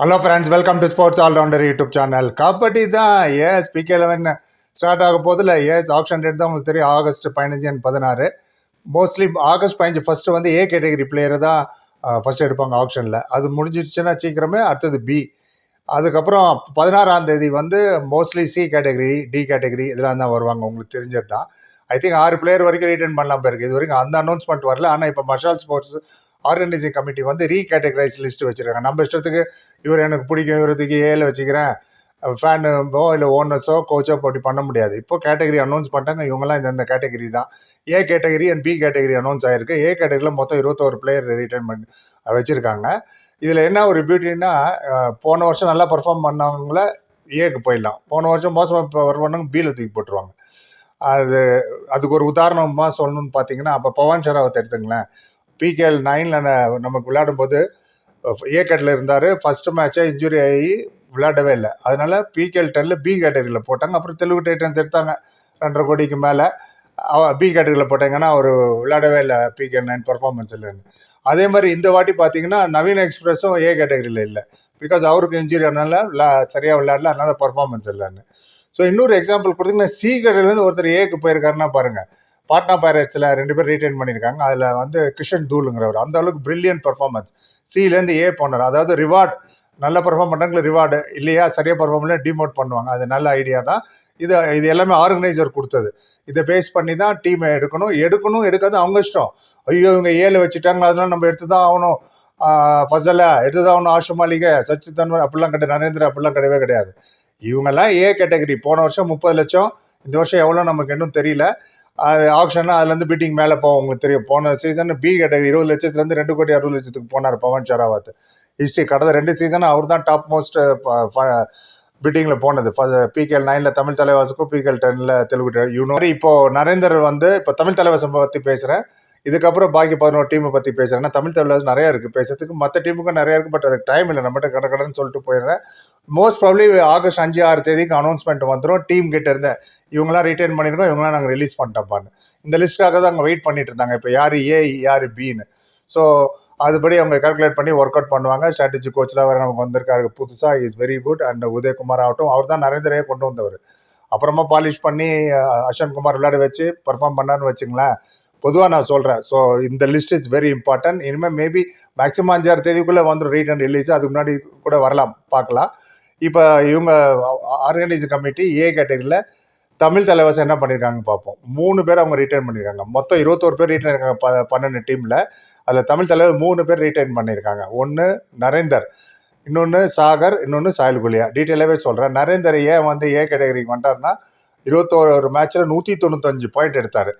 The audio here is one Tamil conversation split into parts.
Hello friends welcome to sports allrounder YouTube channel kabaddi தான். ஏஸ் பிகே லெவன் ஸ்டார்ட் ஆக போதில் ஏஸ் ஆப்ஷன் டேட் தான் உங்களுக்கு தெரியும். ஆகஸ்ட் பதினஞ்சு அண்ட் பதினாறு. மோஸ்ட்லி ஆகஸ்ட் பதினஞ்சு ஃபஸ்ட்டு வந்து ஏ கேட்டகரி பிளேயரை தான் uh, ஃபஸ்ட் எடுப்பாங்க ஆப்ஷனில் அது முடிஞ்சிடுச்சுன்னா சீக்கிரமே அடுத்தது பி அதுக்கப்புறம் பதினாறாம் தேதி வந்து mostly C category D category இதெல்லாம் தான் வருவாங்க. உங்களுக்கு தெரிஞ்சது தான் ஐ திங்க் ஆறு பிளேயர் வரைக்கும் ரீட்டைன் பண்ணலாம் போயிருக்கு இது வரைக்கும் அந்த அனௌன்ஸ்மெண்ட் வரல. ஆனால் இப்போ மஷால் ஸ்போர்ட்ஸ் ஆர்கனைசிங் கமிட்டி வந்து ரீகேட்டகரைஸ் லிஸ்ட் வச்சுருக்காங்க. நம்ம இஷ்டத்துக்கு இவர் எனக்கு பிடிக்கும் இவரத்துக்கு ஏழு வச்சுக்கிறேன். ஃபேனுவோ இல்லை ஓனர்ஸோ கோச்சோ போட்டி பண்ண முடியாது. இப்போ கேட்டகரி அனௌன்ஸ் பண்ணிட்டாங்க. இவங்கெல்லாம் இந்தந்த கேட்டகரி தான். A category and B category announce ஆயிருக்கு. ஏ கேட்டகரியில் மொத்தம் இருபத்தோரு பிளேயர் ரிட்டர்ன் பண்ணி வச்சுருக்காங்க. இதில் என்ன ஒரு பியூட்டின்னா போன வருஷம் நல்லா பர்ஃபார்ம் பண்ணவங்கள ஏக்கு போயிடலாம். போன வருஷம் மோசமாக பர்ஃபார்ம் பண்ணவங்க பியில் தூக்கி போட்டுருவாங்க. அது அதுக்கு ஒரு உதாரணமாக சொல்லணும்னு பார்த்தீங்கன்னா அப்போ பவன் ஷராவத்தை எடுத்துங்களேன். பிகேஎல் நைனில் நமக்கு விளையாடும்போது ஏ கேட்டில் இருந்தார். ஃபஸ்ட்டு மேட்சே இன்ஜுரி ஆகி விளையாடவே இல்லை. அதனால் பிகேஎல் டெனில் பி கேட்டகரியில் போட்டாங்க. அப்புறம் தெலுங்கு டைட்டன்ஸ் எடுத்தாங்க. ரெண்டரை கோடிக்கு மேலே. பி கேட்டகரியில் போட்டாங்கன்னா அவர் விளையாடவே இல்லை பிகே நைன் பர்ஃபார்மன்ஸ் இல்லைன்னு அதே மாதிரி இந்த வாட்டி பார்த்தீங்கன்னா நவீன எக்ஸ்பிரஸும் ஏ கேட்டகரியில் இல்லை. பிகாஸ் அவருக்கு இன்ஜுரி ஆனால விளா- விளையாடல. அதனால் பர்ஃபார்மன்ஸ் இல்லைன்னு. ஸோ இன்னொரு எக்ஸாம்பிள் கொடுத்தீங்கன்னா சி கேட்டகரிலேருந்து ஒருத்தர் ஏக்கு போயிருக்காருன்னா பாருங்கள் பாட்னா பைரட்ஸில் ரெண்டு பேர் ரீட்டைன் பண்ணியிருக்காங்க. அதில் வந்து கிஷன் தூளுங்கிறவர். அந்த அளவுக்கு பிரில்லியன்ட் பர்ஃபார்மன்ஸ் சிலேருந்து ஏ போனார் அதாவது ரிவார்டு நல்ல பர்ஃபார்ம் பண்ணுறாங்களே ரிவார்டு இல்லையா? சரியாக பர்ஃபார்ம் பண்ணல டிமோட் பண்ணுவாங்க. அது நல்ல ஐடியா தான். இது இது எல்லாமே ஆர்கனைசர் கொடுத்தது. இதை பேஸ் பண்ணி தான் டீமை எடுக்கணும். எடுக்கணும் எடுக்காது அவங்க இஷ்டம். ஐயோ இவங்க ஏழு வச்சுட்டாங்க. அதனால நம்ம எடுத்து தான் ஆகணும். ஃபசலா எடுத்துதான் தான் ஆகணும் மாளிகை தன்வர் அப்படிலாம் கிடையாது நரேந்திர அப்படிலாம் கிடையவே கிடையாது. இவங்கெல்லாம் ஏ கேட்டகரி போன வருஷம் முப்பது லட்சம் இந்த வருஷம் எவ்வளோ நமக்கு இன்னும் தெரியல. அது ஆப்ஷன்னா அதுலேருந்து பீட்டிங் மேலே போவோம் உங்களுக்கு தெரியும். போன சீசன் பி கேட்டகரி இருபது லட்சத்துலேருந்து ரெண்டு கோடி அறுபது லட்சத்துக்கு போனார் பவன் ஷராவத் ஹிஸ்ட்ரி கடந்த ரெண்டு சீசன் அவர் தான் டாப் மோஸ்ட் பிட்டிங்கில் போனது. பிகேஎல் நைனில் தமிழ் தலைவாசுக்கும் பிகேஎல் டெனில் தெலுங்கு யூனோ இப்போ நரேந்தர் வந்து இப்போ தமிழ் தலைவாசம் பற்றி பேசுகிறேன் இதுக்கப்புறம் பாக்கி பதினோரு டீமை பற்றி பேசுகிறேன் தமிழ் தலைவாசம் நிறையா இருக்குது பேசுறதுக்கு மற்ற டீமுக்கும் நிறையா இருக்குது பட் அதுக்கு டைம் இல்லை. நம்மகிட்ட கடை கடன்னு சொல்லிட்டு போயிடுறேன். மோஸ்ட் ப்ராப்ளி ஆகஸ்ட் அஞ்சு ஆறு தேதிக்கு அனௌன்ஸ்மெண்ட் வந்துடும் டீம் கிட்ட இருந்த இவங்களாம் ரிட்டைன் பண்ணியிருக்கோம் இவங்களாம் நாங்கள் ரிலீஸ் பண்ணிட்டோம்ப்பான்னு இந்த லிஸ்ட்டுக்காக தான் அங்கே வெயிட் பண்ணிட்டு இருந்தாங்க. இப்போ யார் ஏ யார் பின்னு ஸோ அதுபடி அவங்க கால்குலேட் பண்ணி ஒர்க் அவுட் பண்ணுவாங்க ஸ்ட்ராட்டஜி கோச்சராக வேறு நமக்கு வந்திருக்காரு புதுசாக is very good and Udayakumar ஆகட்டும் அவர் தான் நரேந்திரையே கொண்டு வந்தவர். அப்புறமா பாலிஷ் பண்ணி அஷன் குமார் விளையாட வச்சு பர்ஃபார்ம் பண்ணார்னு வச்சுங்களேன். பொதுவாக நான் சொல்கிறேன் ஸோ இந்த லிஸ்ட் இஸ் வெரி இம்பார்ட்டன்ட் இனிமேல் மேபி மேக்ஸிமம் அஞ்சாறு தேதிக்குள்ளே வந்துடும் ரீட் அண்ட் ரிலீஸ் அதுக்கு முன்னாடி கூட வரலாம். பார்க்கலாம். இப்போ இவங்க ஆர்கனைசிங் கமிட்டி ஏ கேட்டகரியில் தமிழ் தலைவர்ஸ் என்ன பண்ணியிருக்காங்க பார்ப்போம். மூணு பேர் அவங்க ரிட்டைன் பண்ணியிருக்காங்க மொத்தம் இருபத்தோரு பேர் ரிட்டைன் இருக்காங்க. ப பன்னெண்டு டீமில் அதில் தமிழ் தலைவர் மூணு பேர் ரிட்டைன் பண்ணியிருக்காங்க ஒன்று நரேந்தர் இன்னொன்று சாகர் இன்னொன்று சாயல் குலியா டீட்டெயிலாகவே சொல்கிறேன் நரேந்தர் ஏன் வந்து ஏ கேட்டகரிக்கு வந்துட்டார்னா இருபத்தோரு மேட்ச்சில் நூற்றி தொண்ணூத்தஞ்சு பாயிண்ட் எடுத்தார்.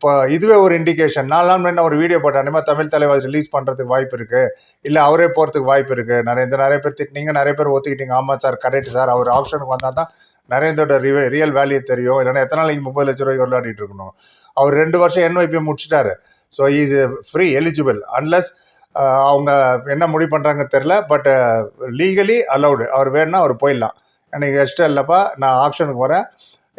இப்போ இதுவே ஒரு இண்டிகேஷன் நாலாம் என்ன ஒரு வீடியோ போட்டேன். தமிழ் தலைவர் ரிலீஸ் பண்ணுறதுக்கு வாய்ப்பு இருக்குது இல்லை அவரே போகிறதுக்கு வாய்ப்பு இருக்குது நரேந்திர நிறைய பேர் திட்டினீங்க நிறைய பேர் ஒத்துக்கிட்டீங்க. ஆமாம் சார் கரெக்ட் சார். அவர் ஆப்ஷனுக்கு வந்தால் தான் நரேந்தரோட ரியல் ரியல் வேல்யூ தெரியும். இல்லைன்னா எத்தனை நாளைக்கு முப்பது லட்ச ரூபாய்க்கு விளையாடிட்டு இருக்கணும். அவர் ரெண்டு வருஷம் என்ஒய்பி முடிச்சிட்டாரு. So is free eligible unless அவங்க என்ன முடிவு பண்ணுறாங்க தெரில பட் லீகலி அலௌடு அவர் வேணும்னா அவர் போயிடலாம். எனக்கு இஷ்டம் இல்லைப்பா. நான் ஆப்ஷனுக்கு வரேன்.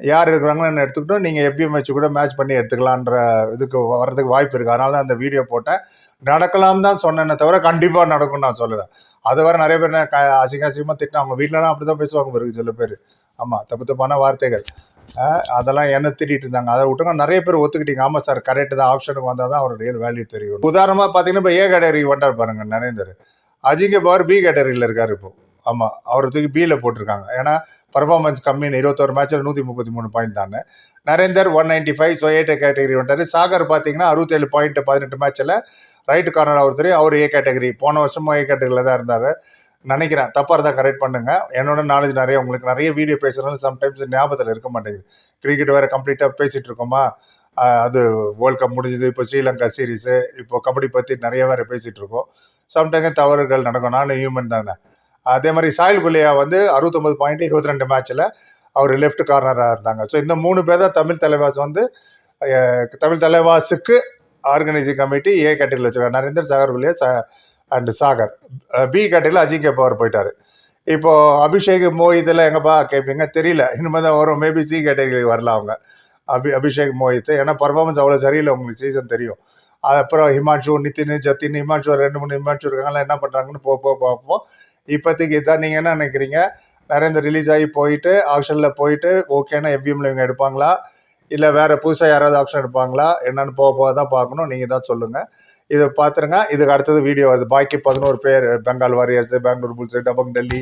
யார் இருக்கிறாங்கன்னு எடுத்துக்கிட்டோம். நீங்கள் எப்பயும் வச்சு கூட மேட்ச் பண்ணி எடுத்துக்கலான்ற இதுக்கு வர்றதுக்கு வாய்ப்பு இருக்குது அதனால தான் அந்த வீடியோ போட்டேன். நடக்கலாம் தான் சொன்னேனே தவிர கண்டிப்பாக நடக்கும்னு நான் சொல்லலை. அதை வர நிறைய பேர் நான் க அசிங்க அசிங்கமாக திட்டினா அவங்க வீட்டிலலாம் அப்படி தான் பேசுவாங்க பிறகு சில பேர். ஆமாம் தப்பு தப்பான வார்த்தைகள். அதெல்லாம் என்ன திட்டிட்டு இருந்தாங்க. அதை விட்டுங்க நிறைய பேர் ஒத்துக்கிட்டீங்க. ஆமாம் சார் கரெக்டு தான். ஆப்ஷனுக்கு வந்தால் தான் அவருடைய ரியல் வேல்யூ தெரியும். உதாரணமாக பார்த்தீங்கன்னா இப்போ ஏ கேட்டகரிக்கு வந்தார் பாருங்க நரேந்தர். அஜிங்க பவர் பி கேட்டகரியில் இருக்கார் இப்போது ஆமாம் அவர் தூக்கி பியில் போட்டிருக்காங்க. ஏன்னா பர்ஃபார்மன்ஸ் கம்மின்னு இருபத்தோரு மேட்ச்சில் நூற்றி முப்பத்தி மூணு பாயிண்ட் தானே Narender one ninety five so A category வந்துட்டார். சாகர் பார்த்தீங்கன்னா அறுபத்தேழு பாயிண்ட் பதினெட்டு மேட்ச்சில் ரைட்டு கார்னர் ஒருத்தர் அவர் ஏ கேட்டகரி போன வருஷமும் ஏ கேட்டகரியில் தான் இருந்தார். நினைக்கிறேன் தப்பாக இருந்தால் கரெக்ட் பண்ணுங்க. என்னோட நாலேஜ் நிறைய உங்களுக்கு நிறைய வீடியோ பேசுகிறதுனால சம்டைம்ஸ் ஞாபகத்தில் இருக்க மாட்டேங்குது. கிரிக்கெட் வேறு கம்ப்ளீட்டாக பேசிகிட்டு இருக்கோமா? அது வேர்ல்ட் கப் முடிஞ்சது இப்போ ஸ்ரீலங்கா சீரீஸு இப்போ கபடி பற்றி நிறைய வேறு பேசிகிட்டு இருக்கோம். சம்டைம் தவறுகள் நடக்கும். நானும் ஹியூமன் தானே. அதே மாதிரி சாயல் குல்லையா வந்து அறுபத்தொம்பது பாயிண்ட் இருபத்தி ரெண்டு மேட்ச்சில் அவர் லெஃப்ட் கார்னராக இருந்தாங்க. ஸோ இந்த மூணு பேர் தான் தமிழ் தலைவாஸ் வந்து தமிழ் தலைவாஸுக்கு ஆர்கனைசிங் கமிட்டி ஏ கேட்டகரியில் வச்சுருக்காங்க. நரேந்தர் சாகர் குலியா சா அண்ட் சாகர். பி கேட்டகரியில் அஜிங்கே பவர் போயிட்டார். இப்போது அபிஷேக் மோஹித்தில் எங்கப்பா கேட்பீங்க தெரியல. இனிமேல் தான் வரும். மேபி சி கேட்டகரிக்கு வரலாம் அவங்க. அபி அபிஷேக் மோஹித். ஏன்னா பர்ஃபார்மன்ஸ் அவ்வளோ சரியில்லை. உங்களுக்கு சீசன் தெரியும். அப்புறம் ஹிமான்ஷு நிதின் ஜத்தின் ஹிமான்ஷு ரெண்டு மூணு ஹிமான்ஷு இருக்காங்கலாம் என்ன பண்ணுறாங்கன்னு போ போ பார்ப்போம். இப்போதைக்கு இதான் நீங்கள் என்ன நினைக்கிறீங்க? நரேந்தர் ரிலீஸ் ஆகி போயிட்டு ஆப்ஷனில் போயிட்டு ஓகேன்னா எவ்விஎம்ல இவங்க எடுப்பாங்களா? இல்லை வேறு புதுசாக யாராவது ஆப்ஷன் எடுப்பாங்களா? என்னென்னு போக போக தான் பார்க்கணும். நீங்கள் தான் சொல்லுங்கள் இதை பார்த்துருங்க. இதுக்கு அடுத்தது வீடியோ அது பாக்கி பதினோரு பேர் பெங்கால் வாரியர்ஸு பெங்களூர் புல்ஸு டபங் டெல்லி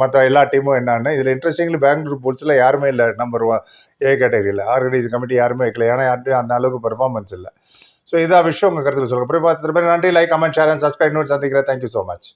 மற்ற எல்லா டீமும் என்னென்னு. இதில் இன்ட்ரெஸ்டிங்லி பெங்களூர் புல்ஸில் யாருமே இல்லை நம்பர் ஒன் ஏ கேட்டகரியில் ஆர்கனைஸ் கமிட்டி யாருமே வைக்கல. ஏன்னா யார்ட்டையும் அந்த அளவுக்கு பெர்ஃபார்மன்ஸ் இல்லை. ஸோ இதான் விஷயம் உங்கள் கருத்தில் சொல்லுங்கள் அப்புறம் பார்த்து நன்றி. Like comment share and subscribe note சந்திக்கிறேன். Thank you so much